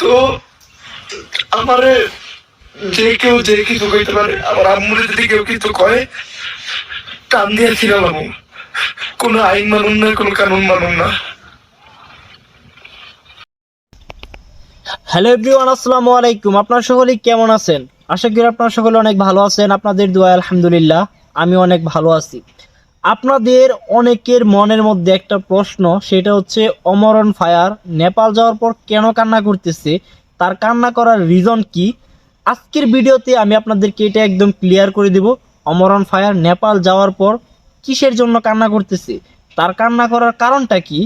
তো আমারে যে কেউ যে কিছু কইতে পারে আবার আম্মুরে যদি কেউ কিছু কয়, টান দিয়ে ছিলাম আমি কোনো আইন মানুন না, কোনো কানুন মানুন না। হ্যালো এভরিওয়ান, আসসালামু আলাইকুম। আপনারা সকলেই কেমন আছেন? আশা করি আপনারা সকলে অনেক ভালো আছেন। আপনাদের দোয়া আলহামদুলিল্লাহ, আমি অনেক ভালো আছি। আপনাদের অনেকের মনের মধ্যে একটা প্রশ্ন, সেটা হচ্ছে অমরণ ফায়ার, নেপাল যাওয়ার পর কেন কান্না করতেছে? তার কান্না করার রিজন কি? আজকের ভিডিওতে আমি আপনাদেরকে এটা একদম ক্লিয়ার করে দেব অমরণ ফায়ার, নেপাল যাওয়ার পর কিসের জন্য কান্না করতেছে? তার কান্না করার কারণটা কি?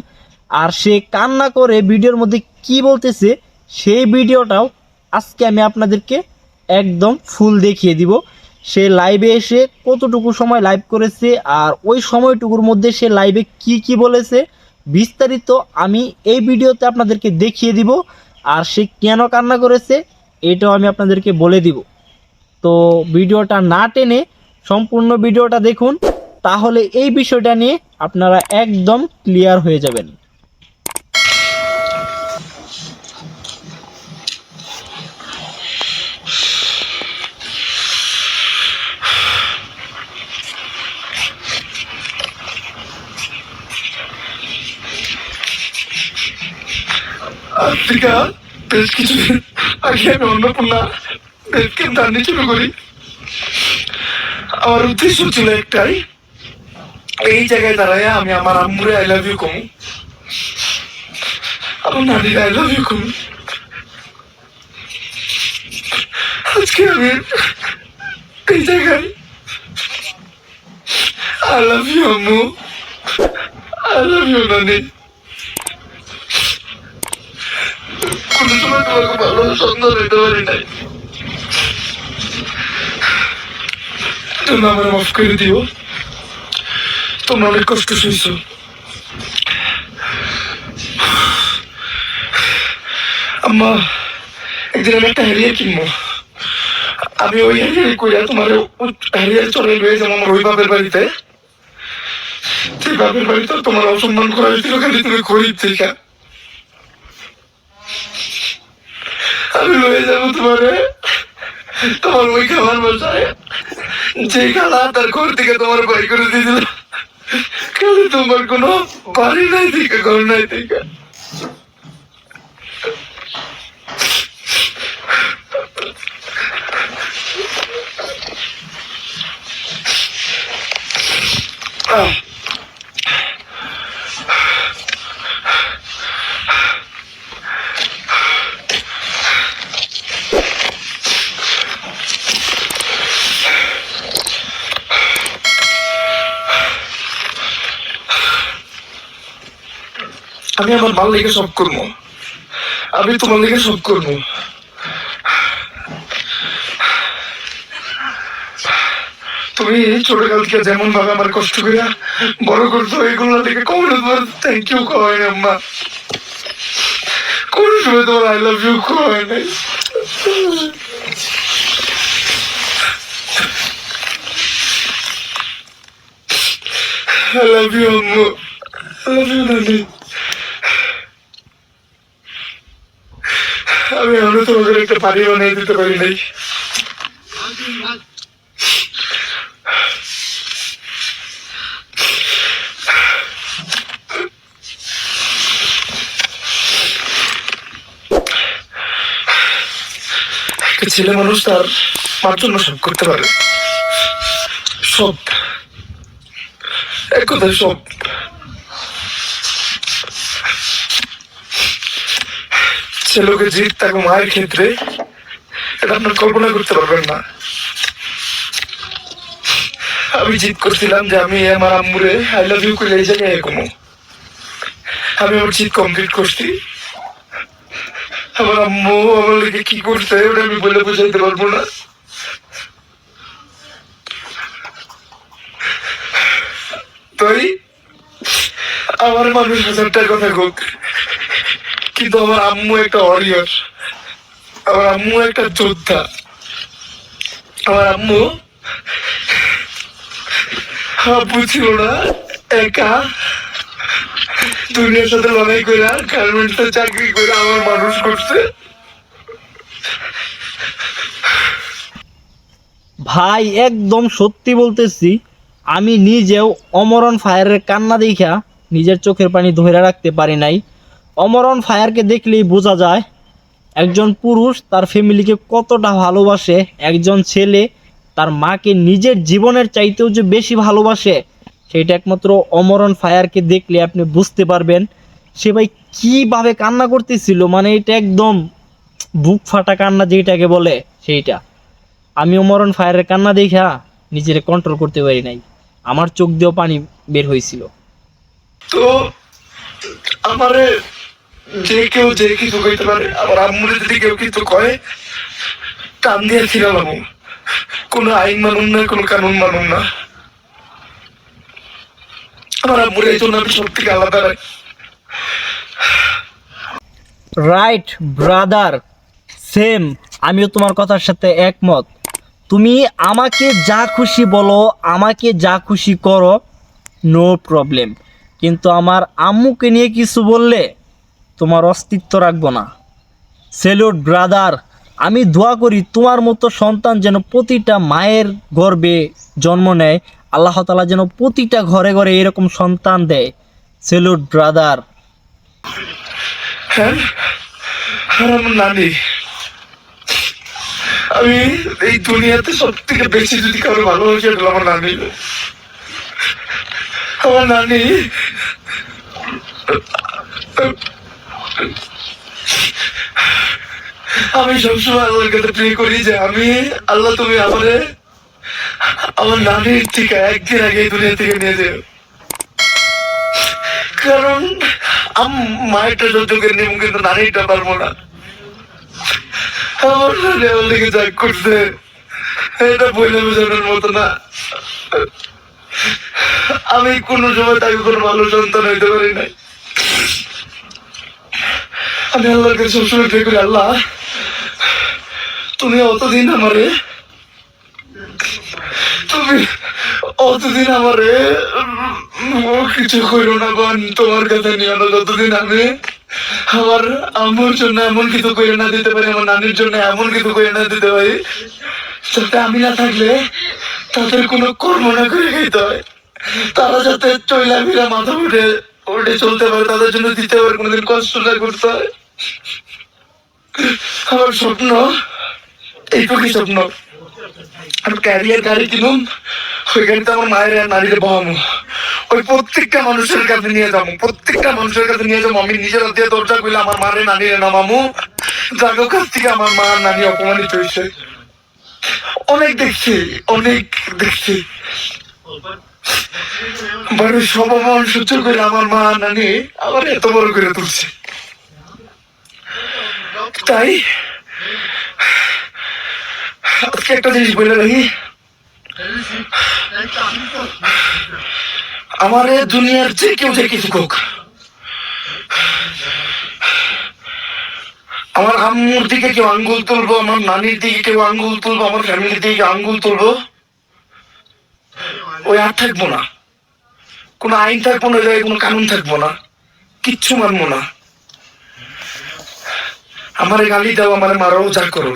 আর সে কান্না করে ভিডিওর মধ্যে কি বলতেছে, সেই ভিডিওটাও আজকে আমি আপনাদেরকে একদম ফুল দেখিয়ে দিব। সে লাইভে এসে কতটুকু সময় লাইভ করেছে আর ওই সময়টুকুর মধ্যে সে লাইভে কি কি বলেছে, বিস্তারিত আমি এই ভিডিওতে আপনাদেরকে দেখিয়ে দিব আর সে কেন কান্না করেছে এটাও আমি আপনাদেরকে বলে দিব। তো ভিডিওটা না টেনে সম্পূর্ণ ভিডিওটা দেখুন, তাহলে এই বিষয়টা নিয়ে আপনারা একদম ক্লিয়ার হয়ে যাবেন। আফ্রিকা বেশ কিছুদিন আগে আমি অন্নপূর্ণা দেবকে দাঁড়িয়ে শুরু করি। আমার উদ্দেশ্য ছিল একটাই, এই জায়গায় দাঁড়ায় আমি আমার আম্মুরে আই লাভ ইউ কমু। আমার নানির আই লাভ ইউ কমু। আজকে আমি এই জায়গায় আই লাভ ইউ আম্মু। আই লাভ ইউ নানি। সময় তোমাকে ভালো সন্তান হইতে তোমরা আমার মাফ করে দিও তোমরা অনেক কষ্ট শুনছো আম্মা একদিন আমি একটা হ্যারিয়ার কিনবো আমি ওই হ্যারিয়ার কইরা তোমার হ্যারিয়ার চলে রয়ে যাব আমার ওই বাপের বাড়িতে সেই বাপের বাড়িতে তোমার অসম্মান করা হয়েছিল খালি তুমি গরিব থেকে আমি লয়ে যাব তোমারে তোমার ওই খাবার বসায় যে খালা তার ঘর থেকে তোমার বাই করে দিয়েছিল, খালি তোমার কোনো বাড়ি নাই থেকে, ঘর নাই থেকে। আহ। আমার মাল লেগে সব করব। আমি তোমার লেগে সব করব। তুমি ছোটকাল থেকে যেমন ভাবে আমার কষ্ট করে বড় করতো এগুলো থেকে কখনো থ্যাংক ইউ কয় না আম্মা। কোনো সময় তোমার আই লাভ ইউ কয় নাই। I love you, আম্মু। I love you, নানি। আমি এখনও তোমাদের একটা বাড়ি বানিয়ে দিতে পারি নাই। ছেলে মানুষ তার মার জন্য সব করতে পারে। সব। এক কথায় সব। ছেলেকে জিত তাকে মায়ের ক্ষেত্রে এটা আপনার কল্পনা করতে পারবেন না। আমি জিত করছিলাম যে আমি আমার আম্মুরে আই লাভ ইউ করে এই জায়গায় এগোমো আমি আমার জিত কমপ্লিট করছি। আমার আম্মু আমার লেগে কি করছে ওটা আমি বলে বোঝাইতে পারব না। তাই আমার মানুষ হাজারটার কথা হোক কিন্তু আমার আম্মু একটা ওয়ারিয়র আমার আম্মু একটা যোদ্ধা। আমার আম্মু আব্বু না, একা। দুনিয়ার সাথে লড়াই করে আর গার্মেন্টসে চাকরি করে আমার মানুষ করছে। ভাই, একদম সত্যি বলতেছি, আমি নিজেও অমরণ ফায়ারের কান্না দেখা নিজের চোখের পানি ধরে রাখতে পারি নাই। অমরণ ফায়ারকে দেখলেই বোঝা যায়, একজন পুরুষ তার ফ্যামিলিকে কতটা ভালোবাসে, একজন ছেলে তার মাকে নিজের জীবনের চাইতেও যে বেশি ভালোবাসে সেটা একমাত্র অমরণ ফায়ারকে দেখলে আপনি বুঝতে পারবেন সে ভাই কীভাবে কান্না করতেছিল মানে এটা একদম বুক ফাটা কান্না যেটাকে বলে সেইটা। আমি অমরণ ফায়ারের কান্না দেখা নিজের কন্ট্রোল করতে পারি নাই, আমার চোখ দিয়েও পানি বের হয়েছিল। তো আমারে যে কেউ যে কিছু কইতে পারে, আবার আম্মুরে যদি কেউ কিছু কয় কান দিয়ে ছিলাম কোনো আইন মানুন না, কোনো কানুন মানুন না। আমার আম্মুরে এই জন্য আমি আলাদা রাখি। রাইট ব্রাদার সেম আমিও তোমার কথার সাথে একমত। তুমি আমাকে যা খুশি বলো, আমাকে যা খুশি করো নো প্রবলেম কিন্তু আমার আম্মুকে নিয়ে কিছু বললে তোমার অস্তিত্ব রাখব না। সেলুট ব্রাদার আমি দোয়া করি তোমার মতো সন্তান যেন প্রতিটা মায়ের গর্বে জন্ম নেয়। আল্লাহ তালা যেন প্রতিটা ঘরে ঘরে এরকম সন্তান দেয়। সেলুট ব্রাদার হ্যাঁ? নানি। আমি এই দুনিয়াতে সব থেকে বেশি যদি কারও ভালোবাসি, এটা আমার নানি। আমার নানি আমি সবসময় আল্লাহর কাছে প্রে করি যে আমি, আল্লাহ তুমি আমারে, আমার নানির থেকে একদিন আগে দুনিয়া থেকে নিয়ে যাও। কারণ, আম, মায়েরটা কিন্তু নানিটা পারব না। আমার নানি আমার লেগে যাক করছে, এটা বইলে বোঝানোর মতো না। আমি কোনো সময় তাকে কোনো ভালো সন্তান হইতে পারি নাই। আমি আল্লাহর কাছে সবসময় প্রে করি, আল্লাহ, তুমি অতদিন আমারে তুমি অতদিন আমারে কিছু করো না বোন তোমার কাছে নিয়ে না। যতদিন আমি আমার আমার জন্য এমন কিছু করে না দিতে পারি, আমার নানির জন্য এমন কিছু করে না দিতে পারি, যাতে আমি না থাকলে তাদের কোনো কর্ম না করে খাইতে হয়। তারা যাতে ফিরা মাথা উঠে উঠে চলতে পারে, তাদের জন্য দিতে পারে, কোনোদিন কষ্ট না করতে হয়। আমার স্বপ্ন এইটুকুই স্বপ্ন। আমি ক্যারিয়ার গাড়ি কিনুম, ওই গাড়িতে আমার মায়ের আর নারীদের বহামো। ওই প্রত্যেকটা মানুষের কাছে নিয়ে যাব প্রত্যেকটা মানুষের কাছে নিয়ে যাব আমি নিজের দিয়ে দরজা করলে আমার মারে নানিরে নামামু। যাগো কাছ থেকে আমার মা আর নানি অপমানিত হয়েছে। অনেক দেখছি অনেক দেখছি। বড় সব অপমান সহ্য করে আমার মা আর নানি আবার এত বড় করে তুলছে। তাই? আজকে একটা জিনিস বলে রাখি। আমার দুনিয়ার যে কেউ যে কিছু হোক আমার আম্মুর দিকে কেউ আঙ্গুল তুলবো, আমার নানির দিকে কেউ আঙ্গুল তুলবো, আমার ফ্যামিলির দিকে আঙ্গুল তুলবো, ওই আর থাকব না। কোনো আইন থাকব না, কোনো কানুন থাকব না, কিচ্ছু মানবো না। আমার গালি দাও, আমার মারাও যা করো।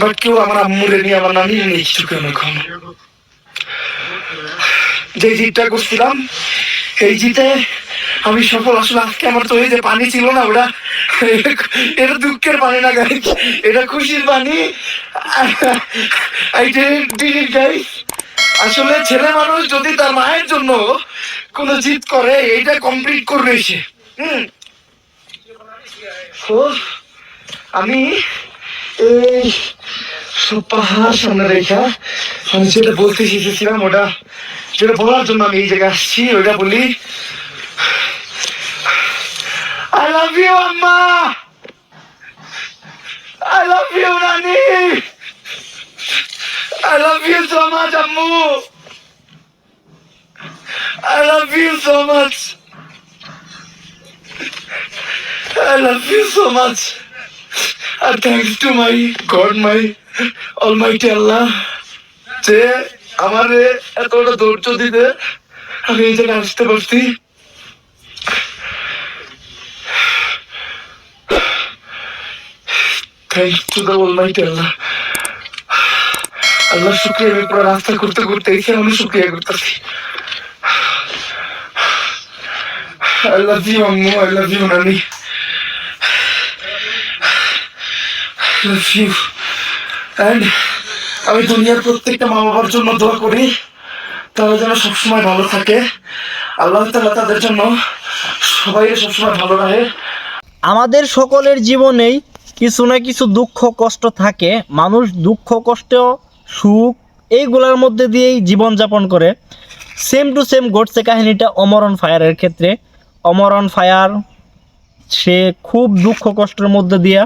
বাট কেউ আমার আম্মুরে নিয়ে, আমার নানি নিয়ে কিছু কেন? এখন যে জিতটা করছিলাম, এই জিতে আমি সফল। আসলে আজকে আমার তো যে পানি ছিল না ওটা, এটা দুঃখের পানি না গাই এটা খুশির পানি. আসলে ছেলে মানুষ যদি তার মায়ের জন্য কোনো জিত করে, এইটা কমপ্লিট করবে সে। হুম? তো আমি এই পাহাড় সামনে রেখা আমি যেটা বলতে শিখেছিলাম ওটা, যেটা বলার জন্য আমি এই জায়গায় আসছি ওটা বলি আই লাভ ইউ আম্মা! I love you Rani! I love you so much আম্মু! I love you so much I love you so much. And thanks to my God, my Almighty Allah, যে আমারে এতটা ধৈর্য দিতে আমি এই জায়গায় আসতে পারছি। Thank to the Almighty Allah Allah শুক্রিয়া আমি পুরো রাস্তা করতে করতে এসে আমি শুক্রিয়া করতেছি। I love you, আম্মু I love you, নানি। আমি দুনিয়ার প্রত্যেকটা মা বাবার জন্য দোয়া করি, তারা যেন সবসময় ভালো থাকে। আল্লাহ তালা তাদের জন্য সবাই সবসময় ভালো রাখে। আমাদের সকলের জীবনেই কিছু না কিছু দুঃখ, কষ্ট থাকে। মানুষ দুঃখ, কষ্ট, সুখ, এইগুলোর মধ্যে দিয়েই জীবনযাপন করে। সেম টু সেম ঘটছে কাহিনীটা অমরণ ফায়ারের ক্ষেত্রে। অমরণ ফায়ার, সে খুব দুঃখ, কষ্টের মধ্যে দিয়া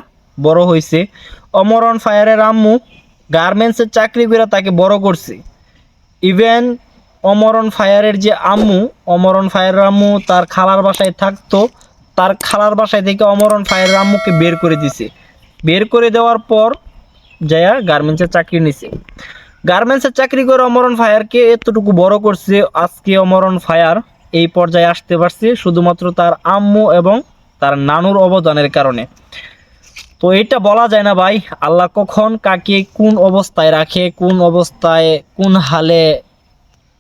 বড় হয়েছে অমরণ ফায়ারের আম্মু গার্মেন্টসের চাকরি করে তাকে বড় করছে। ইভেন অমরণ ফায়ারের যে আম্মু অমরণ ফায়ারের আম্মু তার খালার বাসায় থাকতো, তার খালার বাসায় থেকে অমরণ ফায়ারের আম্মুকে বের করে দিছে। বের করে দেওয়ার পর যায়া গার্মেন্টসের চাকরি নিছে। গার্মেন্টসের চাকরি করে অমরণ ফায়ারকে এতটুকু বড় করছে, আজকে অমরণ ফায়ার এই পর্যায়ে আসতে পারছে, শুধুমাত্র তার আম্মু এবং তার নানুর অবদানের কারণে। তো এটা বলা যায় না ভাই, আল্লাহ কখন কাকে কোন অবস্থায় রাখে, কোন অবস্থায় কোন হালে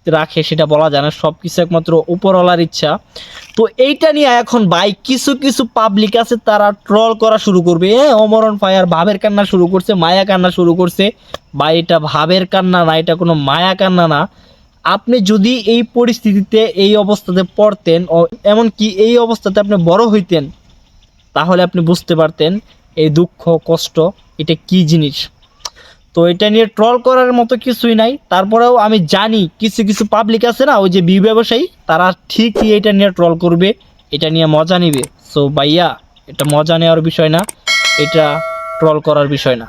রাখে সেটা বলা যায় না সব কিছু একমাত্র উপরওয়ালার ইচ্ছা। তো এইটা নিয়ে এখন ভাই কিছু কিছু পাবলিক আছে তারা ট্রল করা শুরু করবে। এ, অমরণ ফায়ার ভাবের কান্না শুরু করছে, মায়া কান্না শুরু করছে। বা এটা ভাবের কান্না না, এটা কোনো মায়া কান্না না। আপনি যদি এই পরিস্থিতিতে এই অবস্থাতে পড়তেন এমনকি এই অবস্থাতে আপনি বড় হইতেন, তাহলে আপনি বুঝতে পারতেন এই দুঃখ, কষ্ট, এটা কি জিনিস? তো এটা নিয়ে ট্রল করার মতো কিছুই নাই। তারপরেও আমি জানি কিছু কিছু পাবলিক আছে না, ওই যে বি ব্যবসায়ী, তারা ঠিকই এটা নিয়ে ট্রল করবে, এটা নিয়ে মজা নিবে। সো ভাইয়া, এটা মজা নেওয়ার বিষয় না, এটা ট্রল করার বিষয় না।